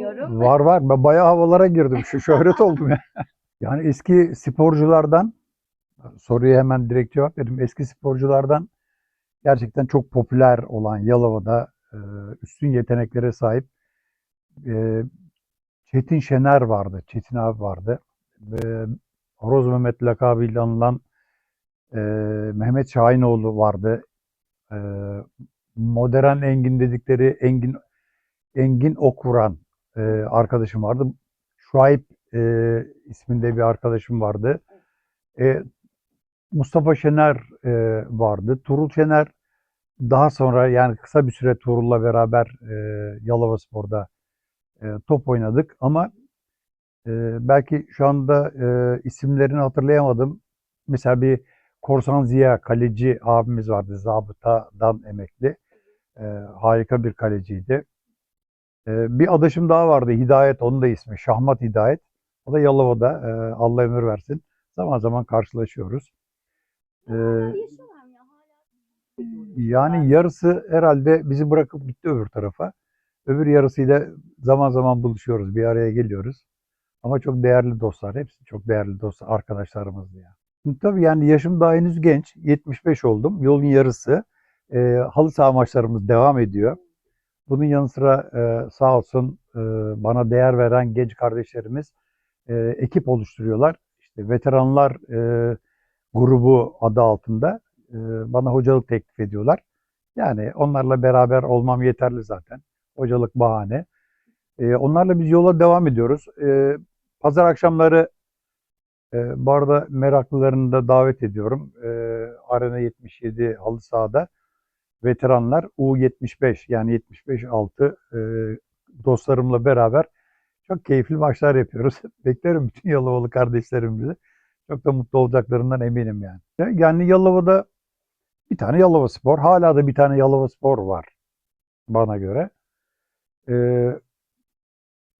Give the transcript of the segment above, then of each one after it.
Bilmiyorum. Var var. Ben bayağı havalara girdim. Şu şöhret oldum ya. Yani eski sporculardan soruya hemen direkt cevap vereyim. Eski sporculardan gerçekten çok popüler olan Yalova'da e, üstün yeteneklere sahip e, Çetin Şener vardı. Çetin abi vardı. Ve Horoz Mehmet lakabıyla anılan e, Mehmet Şahinoğlu vardı. E, modern Engin dedikleri Engin Engin Okuran e, arkadaşım vardı. Şuayb e, isminde bir arkadaşım vardı. E, Mustafa Şener e, vardı. Turul Şener daha sonra yani kısa bir süre Turul'la beraber e, Yalova Spor'da e, top oynadık ama e, belki şu anda e, isimlerini hatırlayamadım. Mesela bir Korsan Ziya kaleci abimiz vardı. Zabıtadan emekli. E, harika bir kaleciydi. E, bir adaşım daha vardı. Hidayet onun da ismi. Şahmat Hidayet. O da Yalova'da. E, Allah ömür versin. Zaman zaman karşılaşıyoruz. E, ya hala? yani yarısı herhalde bizi bırakıp gitti öbür tarafa. Öbür yarısıyla zaman zaman buluşuyoruz. Bir araya geliyoruz. Ama çok değerli dostlar. Hepsi çok değerli dostlar. Arkadaşlarımız ya. Şimdi tabii yani yaşım daha henüz genç. 75 oldum. Yolun yarısı. E, halı saha maçlarımız devam ediyor. Bunun yanı sıra e, sağ olsun e, bana değer veren genç kardeşlerimiz e, ekip oluşturuyorlar. İşte veteranlar e, grubu adı altında e, bana hocalık teklif ediyorlar. Yani onlarla beraber olmam yeterli zaten. Hocalık bahane. E, onlarla biz yola devam ediyoruz. E, pazar akşamları e, bu arada meraklılarını da davet ediyorum. E, Arena 77 halı sahada veteranlar U75 yani 75 altı e, dostlarımla beraber çok keyifli maçlar yapıyoruz. Beklerim bütün Yalovalı kardeşlerimizi. Çok da mutlu olacaklarından eminim yani. Yani Yalova'da bir tane Yalova Spor, hala da bir tane Yalova Spor var bana göre. Ee,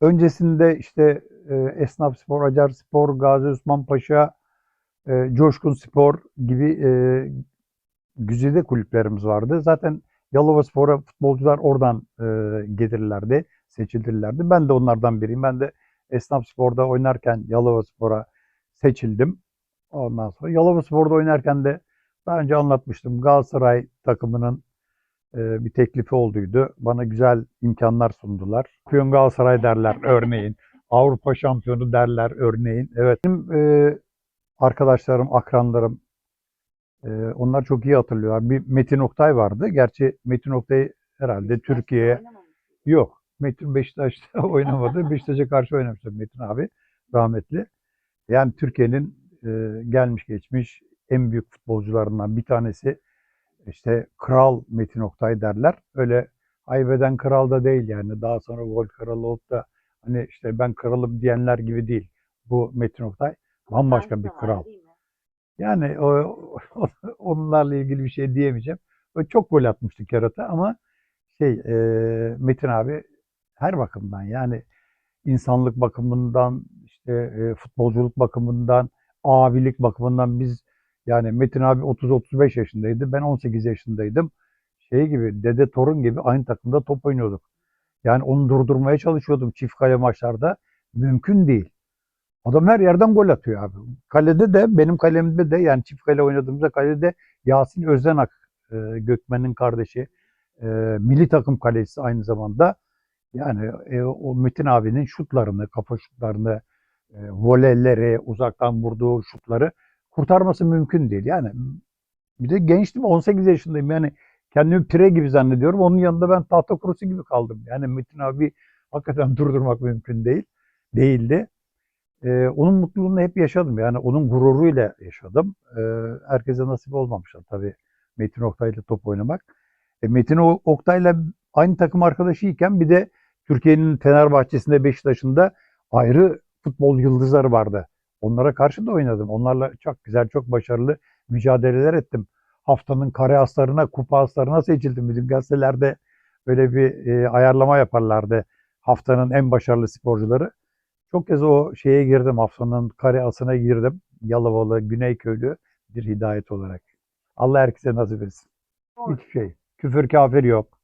öncesinde işte e, Esnaf Spor, Acar Spor, Gazi Osman Paşa, e, Coşkun Spor gibi e, güzide kulüplerimiz vardı. Zaten Yalova Spor'a futbolcular oradan e, gelirlerdi, seçilirlerdi. Ben de onlardan biriyim. Ben de Esnaf Spor'da oynarken Yalova Spor'a seçildim. Ondan sonra Yalova Spor'da oynarken de daha önce anlatmıştım. Galatasaray takımının e, bir teklifi olduydu. Bana güzel imkanlar sundular. Şampiyon Galatasaray derler örneğin. Avrupa şampiyonu derler örneğin. Evet. Benim e, arkadaşlarım, akranlarım e, onlar çok iyi hatırlıyorlar. Bir Metin Oktay vardı. Gerçi Metin Oktay herhalde Türkiye'ye yok. Metin Beşiktaş'ta oynamadı. Beşiktaş'a karşı oynamıştı Metin abi rahmetli. Yani Türkiye'nin e, gelmiş geçmiş en büyük futbolcularından bir tanesi işte Kral Metin Oktay derler. Öyle ayveden kral da değil yani. Daha sonra gol kralı olup da hani işte ben kralım diyenler gibi değil. Bu Metin Oktay bambaşka bir kral. Yani o, onlarla ilgili bir şey diyemeyeceğim. O çok gol atmıştı kerata ama şey e, Metin abi her bakımdan yani insanlık bakımından işte e, futbolculuk bakımından abilik bakımından biz yani Metin abi 30-35 yaşındaydı. Ben 18 yaşındaydım. Şey gibi dede torun gibi aynı takımda top oynuyorduk. Yani onu durdurmaya çalışıyordum çift kale maçlarda. Mümkün değil. Adam her yerden gol atıyor abi. Kalede de benim kalemde de yani çift kale oynadığımızda kalede Yasin Özdenak e, Gökmen'in kardeşi e, milli takım kalecisi aynı zamanda. Yani e, o Metin abinin şutlarını, kafa şutlarını, e, voleyleri, uzaktan vurduğu şutları kurtarması mümkün değil. Yani bir de gençtim 18 yaşındayım yani kendimi pire gibi zannediyorum. Onun yanında ben tahta kurusu gibi kaldım. Yani Metin abi hakikaten durdurmak mümkün değil. Değildi. Ee, onun mutluluğunu hep yaşadım. Yani onun gururuyla yaşadım. Ee, herkese nasip olmamışlar tabii Metin Oktay'la top oynamak. E, Metin Oktay'la aynı takım arkadaşıyken bir de Türkiye'nin Fenerbahçe'sinde Beşiktaş'ında ayrı futbol yıldızları vardı. Onlara karşı da oynadım. Onlarla çok güzel, çok başarılı mücadeleler ettim. Haftanın kare aslarına, kupa aslarına seçildim. Bizim gazetelerde böyle bir e, ayarlama yaparlardı. Haftanın en başarılı sporcuları. Çok kez o şeye girdim. Haftanın kare asına girdim. Yalovalı, Güneyköylü bir hidayet olarak. Allah herkese nasip etsin. Doğru. Hiçbir şey. Küfür kafir yok.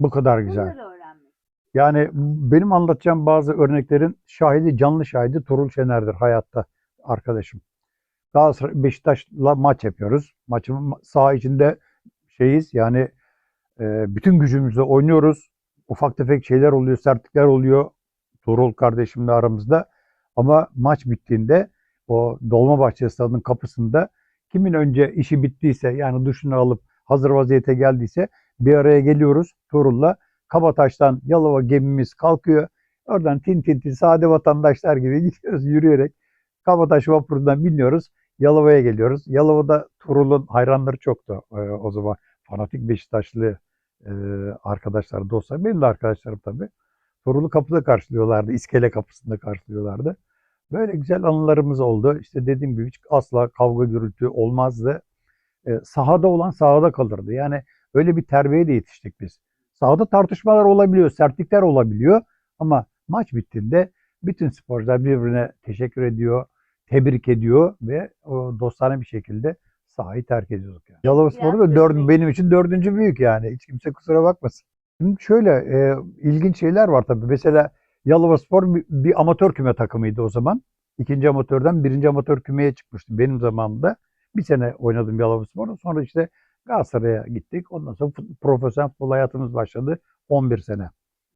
Bu kadar güzel. Bunları öğrenmek. Yani benim anlatacağım bazı örneklerin şahidi, canlı şahidi Turul Şener'dir hayatta arkadaşım. Galatasaray Beşiktaş'la maç yapıyoruz. Maçın saha içinde şeyiz yani e, bütün gücümüzle oynuyoruz. Ufak tefek şeyler oluyor, sertlikler oluyor. Tuğrul kardeşimle aramızda. Ama maç bittiğinde o Dolmabahçe stadının kapısında kimin önce işi bittiyse yani duşunu alıp hazır vaziyete geldiyse bir araya geliyoruz Tuğrul'la. Kabataş'tan Yalova gemimiz kalkıyor. Oradan tin tin tin sade vatandaşlar gibi gidiyoruz yürüyerek. Kabataş vapurundan biniyoruz. Yalova'ya geliyoruz. Yalova'da Tuğrul'un hayranları çoktu e, o zaman. Fanatik Beşiktaşlı e, arkadaşlar, dostlar. Benim de arkadaşlarım tabii. Tuğrul'u kapıda karşılıyorlardı. İskele kapısında karşılıyorlardı. Böyle güzel anılarımız oldu. İşte dediğim gibi hiç asla kavga gürültü olmazdı. E, sahada olan sahada kalırdı. Yani öyle bir terbiyeye de yetiştik biz. Sahada tartışmalar olabiliyor, sertlikler olabiliyor. Ama maç bittiğinde bütün sporcular birbirine teşekkür ediyor, tebrik ediyor ve o dostane bir şekilde sahayı terk ediyorduk. Yani. Yalova Sporu da dört, benim için dördüncü büyük yani. Hiç kimse kusura bakmasın. Şimdi şöyle e, ilginç şeyler var tabii. Mesela Yalova Spor bir, bir amatör küme takımıydı o zaman. İkinci amatörden birinci amatör kümeye çıkmıştı benim zamanımda. Bir sene oynadım Yalova Spor'da. Sonra işte Galatasaray'a gittik. Ondan sonra fut- profesyonel futbol hayatımız başladı. 11 sene.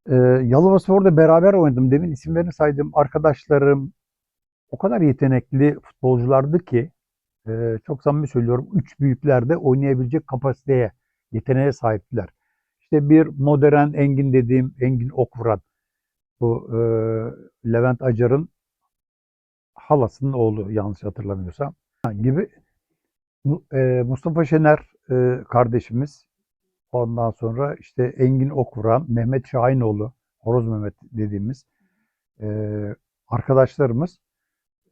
Ee, Yalova Spor'da beraber oynadım. Demin isimlerini saydığım arkadaşlarım o kadar yetenekli futbolculardı ki e, çok samimi söylüyorum. Üç büyüklerde oynayabilecek kapasiteye, yeteneğe sahiptiler. İşte bir modern Engin dediğim Engin Okvuran. Bu e, Levent Acar'ın halasının oğlu yanlış hatırlamıyorsam gibi e, Mustafa Şener e, kardeşimiz ondan sonra işte Engin Okuran, Mehmet Şahinoğlu, Horoz Mehmet dediğimiz e, arkadaşlarımız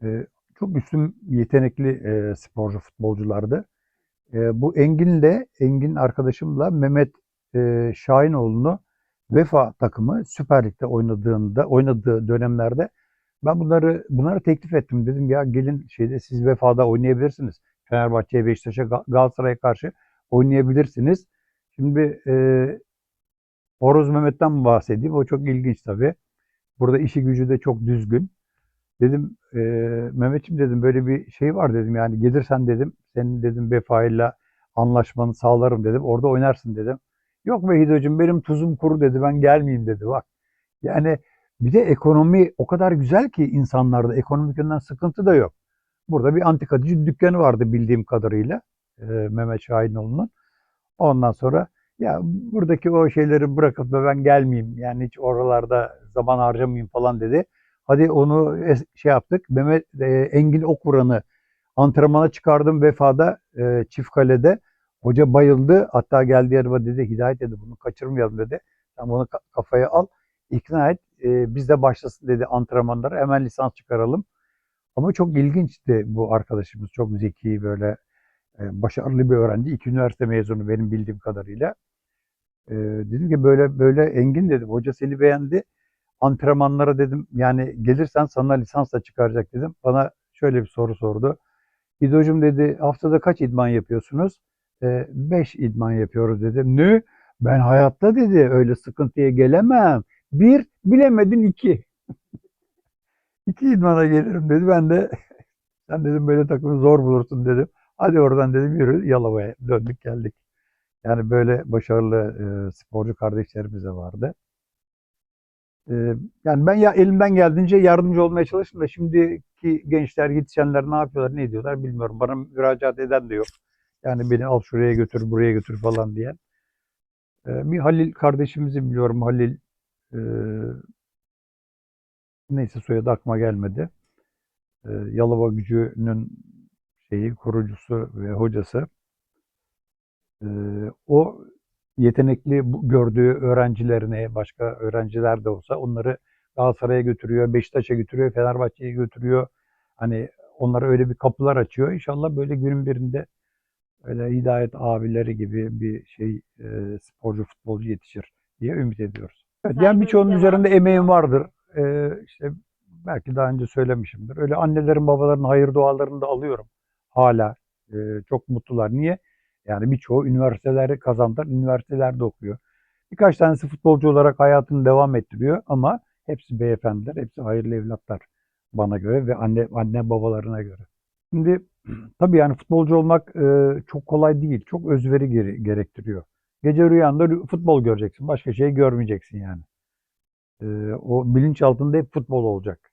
e, çok üstün yetenekli e, sporcu futbolculardı. E, bu Engin'le, Engin arkadaşımla Mehmet e, Şahinoğlu'nu Vefa takımı Süper Lig'de oynadığında oynadığı dönemlerde ben bunları bunları teklif ettim. Dedim ya gelin şeyde siz Vefa'da oynayabilirsiniz. Fenerbahçe'ye, Beşiktaş'a, Ga- Galatasaray'a karşı oynayabilirsiniz. Şimdi e, Horoz Mehmet'ten bahsedeyim. O çok ilginç tabii. Burada işi gücü de çok düzgün. Dedim e, Mehmetciğim dedim böyle bir şey var dedim yani gelirsen dedim senin dedim Vefa'yla anlaşmanı sağlarım dedim. Orada oynarsın dedim. Yok be Hido'cum benim tuzum kuru dedi ben gelmeyeyim dedi bak. Yani bir de ekonomi o kadar güzel ki insanlarda ekonomik yönden sıkıntı da yok. Burada bir antikacı dükkanı vardı bildiğim kadarıyla e, Mehmet Şahinoğlu'nun. Ondan sonra ya buradaki o şeyleri bırakıp da ben gelmeyeyim yani hiç oralarda zaman harcamayayım falan dedi. Hadi onu şey yaptık. Mehmet e, Engin Okvuran'ı antrenmana çıkardım Vefa'da e, Çiftkale'de. Hoca bayıldı. Hatta geldi yanıma dedi Hidayet dedi bunu kaçırmayalım dedi. Sen bunu ka- kafaya al. ikna et. E, biz de başlasın dedi antrenmanlara. Hemen lisans çıkaralım. Ama çok ilginçti bu arkadaşımız. Çok zeki böyle e, başarılı bir öğrenci. İki üniversite mezunu benim bildiğim kadarıyla. E, dedim ki böyle böyle Engin dedim. Hoca seni beğendi. Antrenmanlara dedim yani gelirsen sana lisansla çıkaracak dedim. Bana şöyle bir soru sordu. İdocuğum dedi haftada kaç idman yapıyorsunuz? 5 idman yapıyoruz dedim. Ne? Ben hayatta dedi öyle sıkıntıya gelemem. Bir bilemedin iki. İki idmana gelirim dedi. Ben de sen dedim böyle takımı zor bulursun dedim. Hadi oradan dedim yürü Yalova'ya döndük geldik. Yani böyle başarılı e, sporcu kardeşlerimiz de vardı. E, yani ben ya elimden geldiğince yardımcı olmaya çalıştım da şimdiki gençler, yetişenler ne yapıyorlar, ne ediyorlar bilmiyorum. Bana müracaat eden de yok. Yani beni al şuraya götür, buraya götür falan diyen. E, bir Halil kardeşimizi biliyorum. Halil e, neyse soyadı aklıma gelmedi. E, Yalova Gücü'nün şeyi kurucusu ve hocası. E, o yetenekli gördüğü öğrencilerine, başka öğrenciler de olsa onları Galatasaray'a götürüyor, Beşiktaş'a götürüyor, Fenerbahçe'ye götürüyor. Hani onlara öyle bir kapılar açıyor. İnşallah böyle günün birinde öyle Hidayet abileri gibi bir şey e, sporcu futbolcu yetişir diye ümit ediyoruz. Evet, yani birçoğunun üzerinde emeğim vardır. E, işte belki daha önce söylemişimdir. Öyle annelerin babaların hayır dualarını da alıyorum hala. E, çok mutlular. Niye? Yani birçoğu üniversiteleri kazandılar, üniversitelerde okuyor. Birkaç tanesi futbolcu olarak hayatını devam ettiriyor ama hepsi beyefendiler, hepsi hayırlı evlatlar bana göre ve anne anne babalarına göre. Şimdi tabii yani futbolcu olmak e, çok kolay değil. Çok özveri gere- gerektiriyor. Gece rüyanda rü- futbol göreceksin. Başka şey görmeyeceksin yani. E, o bilinç altında hep futbol olacak.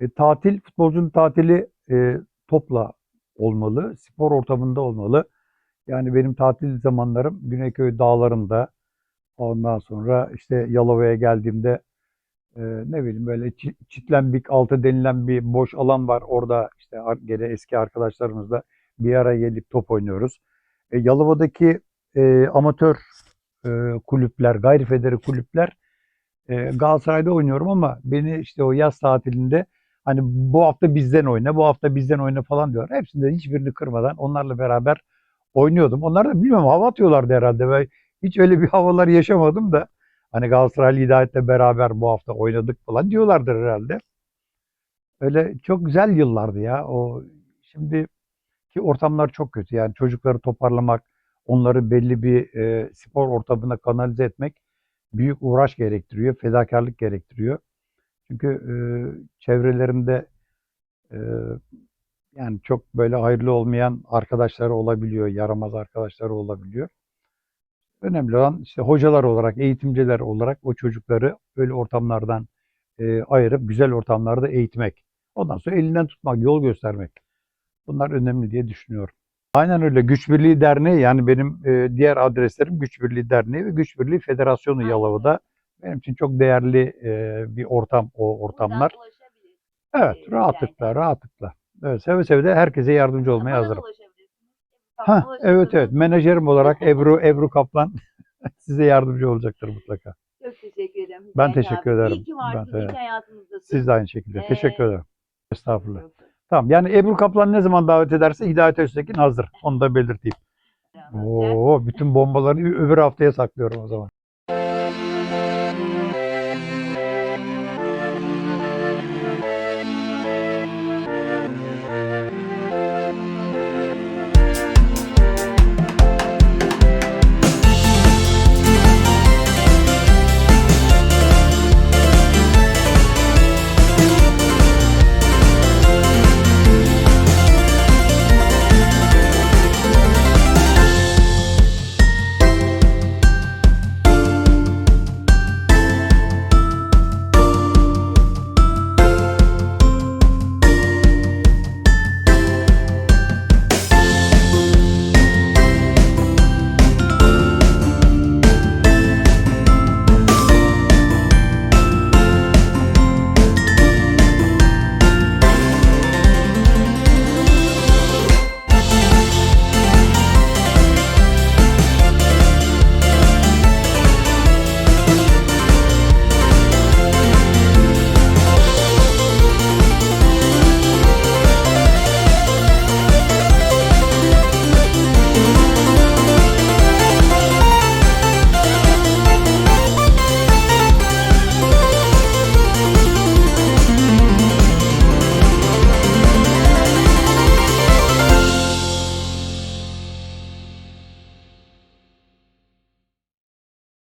E, tatil, futbolcunun tatili e, topla olmalı. Spor ortamında olmalı. Yani benim tatil zamanlarım Güneyköy dağlarında ondan sonra işte Yalova'ya geldiğimde e, ne bileyim böyle çi- çitlenbik altı denilen bir boş alan var. Orada işte gene eski arkadaşlarımızla bir araya gelip top oynuyoruz. E, Yalova'daki e, amatör e, kulüpler, gayri federi kulüpler e, Galatasaray'da oynuyorum ama beni işte o yaz tatilinde hani bu hafta bizden oyna, bu hafta bizden oyna falan diyor. Hepsinde hiçbirini kırmadan onlarla beraber oynuyordum. Onlar da bilmiyorum hava atıyorlardı herhalde. Ben hiç öyle bir havalar yaşamadım da hani Galatasaraylı Hidayet'le beraber bu hafta oynadık falan diyorlardır herhalde. Öyle çok güzel yıllardı ya. O şimdiki ortamlar çok kötü. Yani çocukları toparlamak, onları belli bir e, spor ortamına kanalize etmek büyük uğraş gerektiriyor, fedakarlık gerektiriyor. Çünkü e, çevrelerinde e, yani çok böyle hayırlı olmayan arkadaşları olabiliyor, yaramaz arkadaşları olabiliyor. Önemli olan işte hocalar olarak, eğitimciler olarak o çocukları böyle ortamlardan e, ayırıp güzel ortamlarda eğitmek. Ondan sonra elinden tutmak, yol göstermek. Bunlar önemli diye düşünüyorum. Aynen öyle. Güç Birliği Derneği yani benim e, diğer adreslerim Güç Birliği Derneği ve Güç Birliği Federasyonu. Yalova'da. Benim için çok değerli e, bir ortam o ortamlar. Evet, rahatlıkla, rahatlıkla. Evet, seve seve de herkese yardımcı olmaya hazırım. Ha, evet evet. Menajerim olarak Ebru Ebru Kaplan size yardımcı olacaktır mutlaka. Çok teşekkür ederim. Ben Hüseyin teşekkür abi. ederim. İyi ki varsın, Ben- iyi ki. Siz de aynı şekilde. Ee, Teşekkür ederim. Estağfurullah. Çok- Tamam. Yani Ebru Kaplan ne zaman davet ederse Hidayet Öztekin hazır. Onu da belirteyim. Oo, bütün bombaları öbür haftaya saklıyorum o zaman.